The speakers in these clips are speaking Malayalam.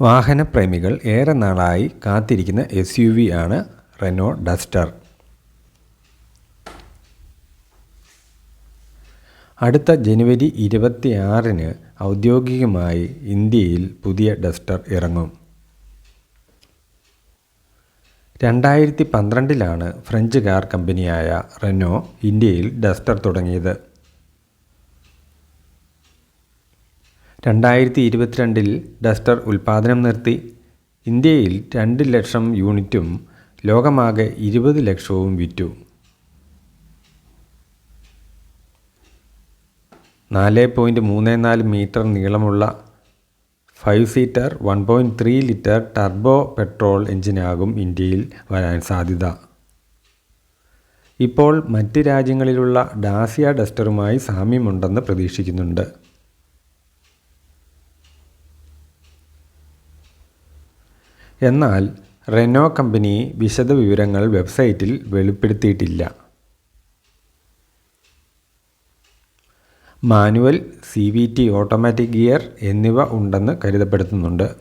വാഹനപ്രേമികൾ ഏറെ നാളായി കാത്തിരിക്കുന്ന എസ് യു വി ആണ് റെനോ ഡസ്റ്റർ അടുത്ത ജനുവരി ഇരുപത്തിയാറിന് ഔദ്യോഗികമായി ഇന്ത്യയിൽ പുതിയ ഡസ്റ്റർ ഇറങ്ങും. രണ്ടായിരത്തി പന്ത്രണ്ടിലാണ് ഫ്രഞ്ച് കാർ കമ്പനിയായ റെനോ ഇന്ത്യയിൽ ഡസ്റ്റർ തുടങ്ങിയത്. രണ്ടായിരത്തി ഇരുപത്തിരണ്ടിൽ ഡസ്റ്റർ ഉൽപ്പാദനം നിർത്തി. ഇന്ത്യയിൽ രണ്ട് ലക്ഷം യൂണിറ്റും ലോകമാകെ ഇരുപത് ലക്ഷവും വിറ്റു. നാല് പോയിന്റ് മൂന്ന് നാല് മീറ്റർ നീളമുള്ള five seater one point three litre turbo petrol എഞ്ചിനാകും ഇന്ത്യയിൽ വരാൻ സാധ്യത. ഇപ്പോൾ മറ്റ് രാജ്യങ്ങളിലുള്ള ഡാസിയ ഡസ്റ്ററുമായി സാമ്യമുണ്ടെന്ന് പ്രതീക്ഷിക്കുന്നുണ്ട്. എന്നാൽ റെനോ കമ്പനി വിശദവിവരങ്ങൾ വെബ്സൈറ്റിൽ വെളിപ്പെടുത്തിയിട്ടില്ല. Manual C V T automatic gear എന്നിവ ഉണ്ടെന്ന് കരുതപ്പെടുത്തുന്നുണ്ട്.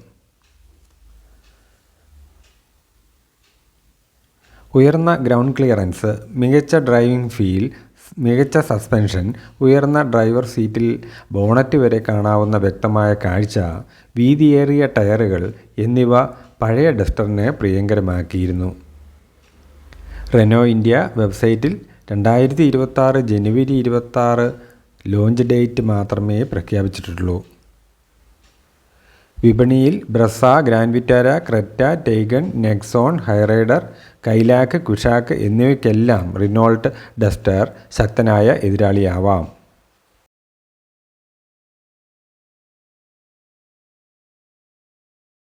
ഉയർന്ന ഗ്രൗണ്ട് ക്ലിയറൻസ് മികച്ച ഡ്രൈവിംഗ് ഫീൽ മികച്ച സസ്പെൻഷൻ ഉയർന്ന ഡ്രൈവർ സീറ്റിൽ ബോണറ്റ് വരെ കാണാവുന്ന വ്യക്തമായ കാഴ്ച വീതിയേറിയ ടയറുകൾ എന്നിവ പഴയ ഡസ്റ്ററിനെ പ്രിയങ്കരമാക്കിയിരുന്നു. റെനോ ഇന്ത്യ വെബ്സൈറ്റിൽ രണ്ടായിരത്തി ഇരുപത്താറ് ജനുവരി ഇരുപത്താറ് ലോഞ്ച് ഡേറ്റ് മാത്രമേ പ്രഖ്യാപിച്ചിട്ടുള്ളൂ. വിപണിയിൽ Brezza Grand Vitara Creta Taigun Nexon Hyryder Kylaq Kushaq എന്നിവയ്ക്കെല്ലാം Renault Duster ശക്തനായ എതിരാളിയാവാം.